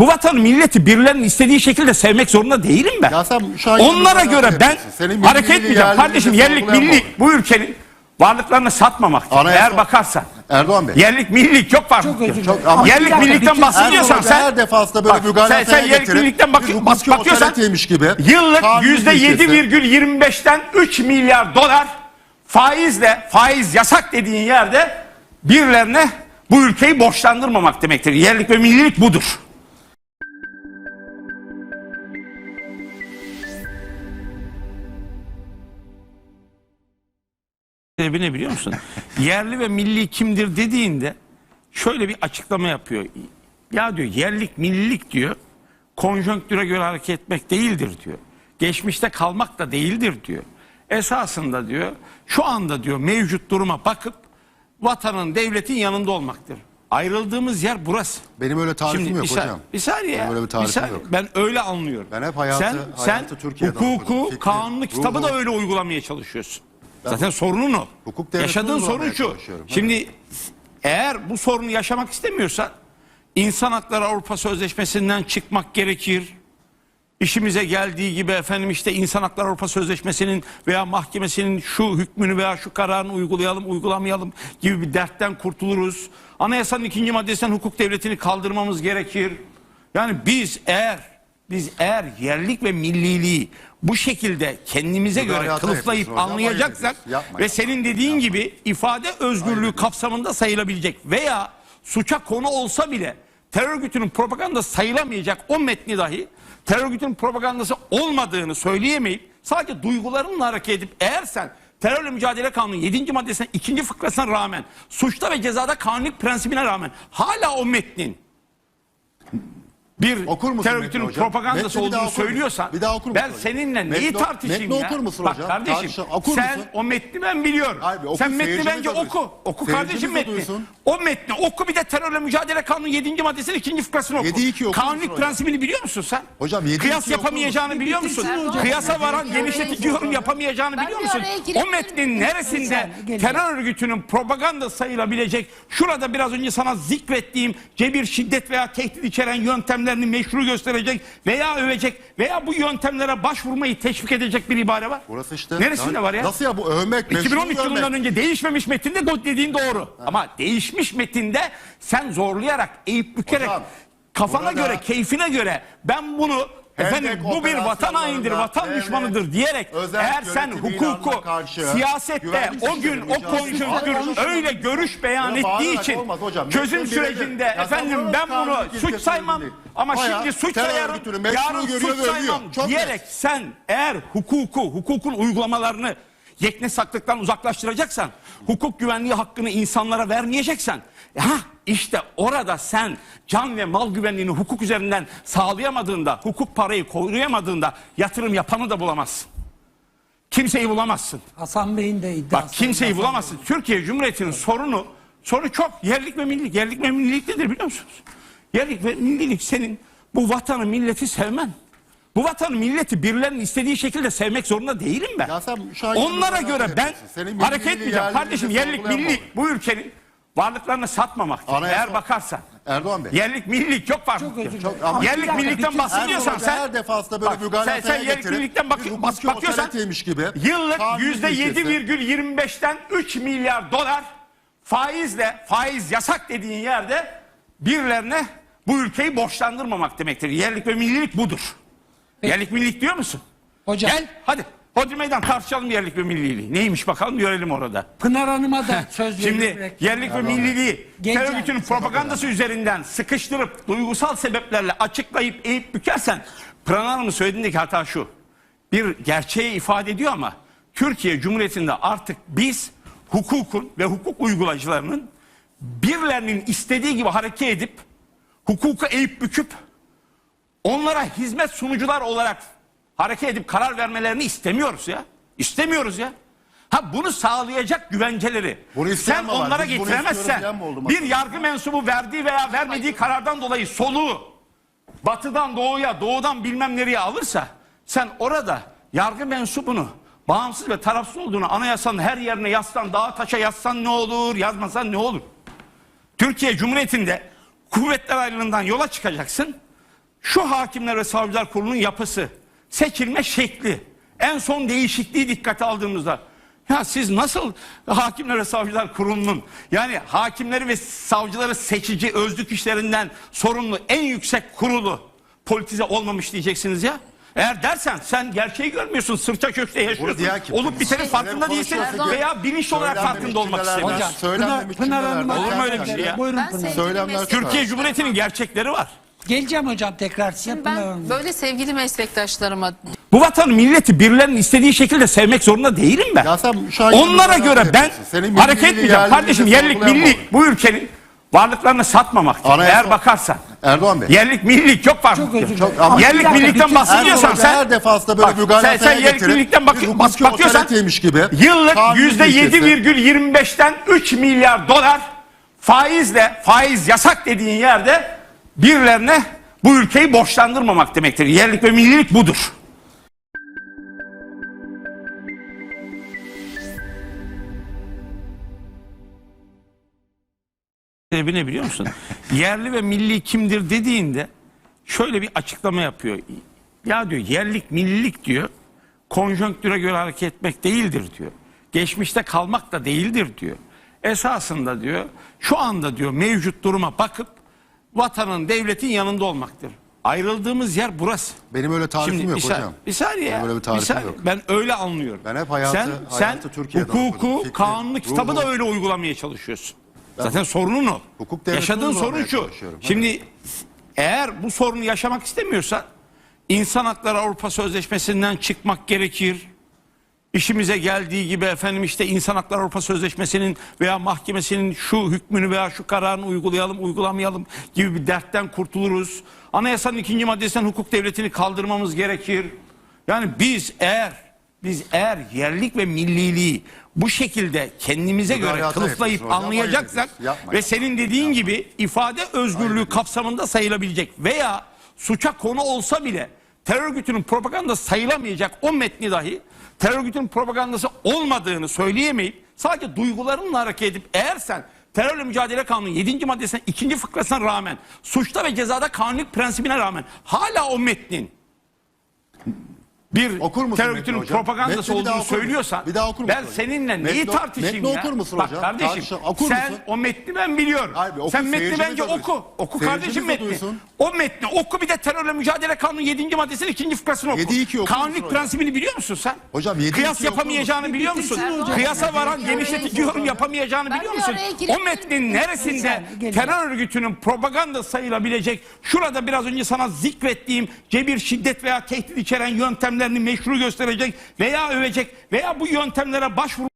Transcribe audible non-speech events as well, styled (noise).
Bu vatanı milleti birilerinin istediği şekilde sevmek zorunda değilim ben. Ya sen şu an Onlara göre ben. Senin hareket etmeyeceğim. Kardeşim yerlik milli bu. ülkenin varlıklarını satmamaktır. Anayasa- Eğer bakarsan. Erdoğan Bey. Yerlik millilik çok farklı. Çok özür dilerim. Yerlik dakika, bahsediyorsan Erdoğan sen her defasında böyle Bak, mügalataya sen, sen yerlik getirip millilikten bak, bir bak, hukuki bakıyorsan otoriteymiş gibi yıllık yüzde ülkesi. %7,25'ten 3 milyar dolar faizle faiz yasak dediğin yerde birilerine bu ülkeyi borçlandırmamak demektir. Yerlik ve millilik budur. Sebebi ne biliyor musun? (laughs) Yerli ve milli kimdir dediğinde şöyle bir açıklama yapıyor. Ya diyor yerlik millilik diyor konjonktüre göre hareket etmek değildir diyor. Geçmişte kalmak da değildir diyor. Esasında diyor şu anda diyor mevcut duruma bakıp vatanın devletin yanında olmaktır. Ayrıldığımız yer burası. Benim öyle tarifim yok bir hocam. Bir saniye Benim öyle bir tarifim saniye. yok. Ben öyle anlıyorum. Ben hep hayatı- sen, hayatı sen Türkiye'den hukuku, okudum. Kanunu, kitabı da öyle uygulamaya çalışıyorsun. Zaten sorunun o. Hukuk Yaşadığın sorun şu. Şimdi eğer bu sorunu yaşamak istemiyorsan İnsan Hakları Avrupa Sözleşmesi'nden çıkmak gerekir. İşimize geldiği gibi efendim işte İnsan Hakları Avrupa Sözleşmesi'nin veya mahkemesinin şu hükmünü veya şu kararını uygulayalım uygulamayalım gibi bir dertten kurtuluruz. Anayasanın ikinci maddesinden hukuk devletini kaldırmamız gerekir. Yani biz eğer biz eğer yerlik ve milliliği bu şekilde kendimize göre Müdahale kılıflayıp hocam, anlayacaksak ve senin dediğin gibi ifade özgürlüğü kapsamında sayılabilecek veya suça konu olsa bile terör örgütünün propaganda sayılamayacak o metni dahi terör örgütünün propagandası olmadığını söyleyemeyip sadece duygularınla hareket edip eğer sen terörle mücadele kanunu 7. maddesine 2. fıkrasına rağmen suçta ve cezada kanunluk prensibine rağmen hala o metnin bir Okur musun terör metni örgütünün hocam? propagandası Metni olduğunu okur söylüyorsan Bir daha okur ben musun hocam? seninle neyi Metni- tartışayım metni ya? okur musun Bak hocam? kardeşim Tartışalım. Okur sen musun? o metni ben biliyorum. Bir oku, sen metni bence duysun. oku. Oku Seyircimiz kardeşim de metni. duysun. O metni oku bir de terörle mücadele kanunu 7. maddesinin 2. fıkrasını oku. 7-2 okur Kanunluk musun hocam? prensibini biliyor musun sen? Hocam 7-2 Kıyas yapamayacağını musun? biliyor musun? Hocam. Kıyasa varan Ben genişletici yorum yapamayacağını Ben biliyor musun? O metnin neresinde terör örgütünün propaganda sayılabilecek şurada biraz önce sana zikrettiğim cebir, şiddet veya tehdit içeren yöntemlerini meşru gösterecek veya övecek veya bu yöntemlere başvurmayı teşvik edecek bir ibare var. Burası işte. Neresinde Ya- var ya? Nasıl ya bu övmek? meşru 2013 görmek. yılından önce değişmemiş metinde dediğin doğru. Ama değişmiş metinde sen zorlayarak, eğip bükerek Hocam, kafana burada- göre, keyfine göre ben bunu efendim bu bir vatan hainidir, vatan devlet, düşmanıdır diyerek eğer sen hukuku karşı siyasette o gün o konjonktür öyle görüş beyan Ya ettiği için hocam. çözüm sürecinde. Ya efendim ben bunu suç saymam ama şimdi suç sayarım yarın suç saymam diyerek sen eğer hukuku, hukukun uygulamalarını yeknesaklıktan uzaklaştıracaksan, hukuk güvenliği hakkını insanlara vermeyeceksen, ha işte orada sen can ve mal güvenliğini hukuk üzerinden sağlayamadığında, hukuk parayı koruyamadığında yatırım yapanı da bulamazsın. Kimseyi bulamazsın. Hasan Bey'in de iddiası. Bak kimseyi Hasan bulamazsın. Türkiye Cumhuriyeti'nin sorunu, sorunu çok yerlik ve millilik. Yerlik ve millilik nedir biliyor musunuz? Yerlik ve millilik senin bu vatanı milleti sevmen. Bu vatanı milleti birilerinin istediği şekilde sevmek zorunda değilim ben. Ya sen şu an Onlara göre ben hareket etmeyeceğim. Kardeşim yerlik milli bu ülkenin varlıklarını satmamaktır. Anayasa- Eğer bakarsan. Erdoğan Bey. Yerlik millilik çok farklı. Çok özür dilerim. Yerlik dakika, millilikten bitirsin. bahsediyorsan Erdoğan sen her defasında böyle Bak, mügalataya sen, sen yerlik millilikten bak, bak, bakıyorsan gibi yıllık virgül yirmi beşten 3 milyar dolar faizle faiz yasak dediğin yerde birilerine bu ülkeyi borçlandırmamak demektir. Yerlik ve millilik budur. Yerlik millilik diyor musun? Hocam. Gel hadi. Hodri meydan tartışalım yerlik ve milliliği. Neymiş bakalım görelim orada. Pınar Hanım'a da söz Şimdi veriyorum. yerlik ve milliliği Genç terör örgütünün propagandası üzerinden sıkıştırıp duygusal sebeplerle açıklayıp eğip bükersen Pınar Hanım'ın söylediğindeki hata şu. Bir gerçeği ifade ediyor ama Türkiye Cumhuriyeti'nde artık biz hukukun ve hukuk uygulayıcılarının birilerinin istediği gibi hareket edip hukuku eğip büküp onlara hizmet sunucular olarak hareket edip karar vermelerini istemiyoruz ya. İstemiyoruz ya. Ha bunu sağlayacak güvenceleri Bunu sen onlara Biz getiremezsen bir yargı mensubu verdiği veya vermediği karardan dolayı soluğu batıdan doğuya doğudan bilmem nereye alırsa sen orada yargı mensubunu bağımsız ve tarafsız olduğunu anayasanın her yerine yazsan dağa taşa yazsan ne olur yazmasan ne olur? Türkiye Cumhuriyeti'nde kuvvetler ayrılığından yola çıkacaksın. Şu hakimler ve savcılar kurulunun yapısı, seçilme şekli, en son değişikliği dikkate aldığımızda ya siz nasıl hakimler ve savcılar kurulunun yani hakimleri ve savcıları seçici özlük işlerinden sorumlu en yüksek kurulu politize olmamış diyeceksiniz ya. Eğer dersen sen gerçeği görmüyorsun, sırça köşkte yaşıyorsun. Olup bitenin farkında değilsin veya bilinçli olarak farkında olmak istemiyorsun. Pınar, Hanım'a Olur mu öyle bir şey ya? Söylemler- Türkiye Cumhuriyeti'nin gerçekleri var. Geleceğim hocam tekrar size Şimdi Pınar ben Hanım. böyle sevgili meslektaşlarıma Bu vatanı milleti birilerinin istediği şekilde sevmek zorunda değilim ben. Ya sen şu an Onlara göre ben. Senin milliliğini, hareket etmeyeceğim. Kardeşim yerlik sorgulayan milli bu. ülkenin varlıklarını satmamaktır. Anayasa- Eğer bakarsan. Erdoğan Bey. Yerlik millilik çok farklı. Çok özür dilerim. Yerlik dakika, millilikten bir- bahsediyorsan Erdoğan sen her defasında böyle Bak, mügalasaya sen, sen yerlik millilikten bak, bir bak, hukuki bakıyorsan otoriteymiş gibi yıllık kanun yüzde ülkesi. yedi virgül yirmi beşten 3 milyar dolar faizle faiz yasak dediğin yerde birilerine bu ülkeyi borçlandırmamak demektir. Yerlik ve millilik budur. Sebebi ne biliyor musun? (laughs) Yerli ve milli kimdir dediğinde şöyle bir açıklama yapıyor. Ya diyor yerlik millilik diyor konjonktüre göre hareket etmek değildir diyor. Geçmişte kalmak da değildir diyor. Esasında diyor şu anda diyor mevcut duruma bakıp vatanın devletin yanında olmaktır. Ayrıldığımız yer burası. Benim öyle tarifim Şimdi yok bir, hocam. bir saniye. Benim öyle bir bir tarifim saniye. yok. Ben öyle anlıyorum. Ben hep hayatı- sen, hayatı sen Türkiye'den okudum. hukuku, Fikri, kanunu, kitabı da öyle uygulamaya çalışıyorsun. Zaten sorunun o. Hukuk Yaşadığın sorun şu. Şimdi eğer bu sorunu yaşamak istemiyorsan İnsan Hakları Avrupa Sözleşmesi'nden çıkmak gerekir. İşimize geldiği gibi efendim işte İnsan Hakları Avrupa Sözleşmesi'nin veya mahkemesinin şu hükmünü veya şu kararını uygulayalım uygulamayalım gibi bir dertten kurtuluruz. Anayasanın ikinci maddesinden hukuk devletini kaldırmamız gerekir. Yani biz eğer biz eğer yerlik ve milliliği bu şekilde kendimize göre Müdahale kılıflayıp yapıyorsun hocam, anlayacaksak ayıp ediyorsun. Yapma ve senin dediğin gibi ifade özgürlüğü kapsamında sayılabilecek veya suça konu olsa bile terör örgütünün propagandası sayılamayacak o metni dahi terör örgütünün propagandası olmadığını söyleyemeyip sadece duygularınla hareket edip eğer sen terörle mücadele kanunu 7. maddesine 2. fıkrasına rağmen suçta ve cezada kanunluk prensibine rağmen hala o metnin bir Okur musun terör örgütünün hocam? propagandası Metni bir daha olduğunu okur musun? söylüyorsan Bir daha okur ben musun? seninle neyi Metni- tartışayım metni ya? okur musun Bak hocam? kardeşim Tartışalım. Okur sen musun? o metni ben biliyorum. Hayır, oku, sen metni seyircimiz bence de duysun. oku. Oku Seyircimiz kardeşim de metni. duysun. O metni oku bir de terörle mücadele kanunu 7. maddesinin 2. fıkrasını oku. 7-2 okur musun Kanunluk hocam? prensibini biliyor musun sen? Hocam 7-2 Kıyas okur yapamayacağını biliyor musun? Bitirsin hocam. Kıyasa varan genişletici yorum yapamayacağını Ben biliyor bir musun? araya O metnin neresinde terör örgütünün propaganda sayılabilecek şurada biraz önce sana zikrettiğim cebir, şiddet veya tehdit içeren yöntemlerini meşru gösterecek veya övecek veya bu yöntemlere başvurmak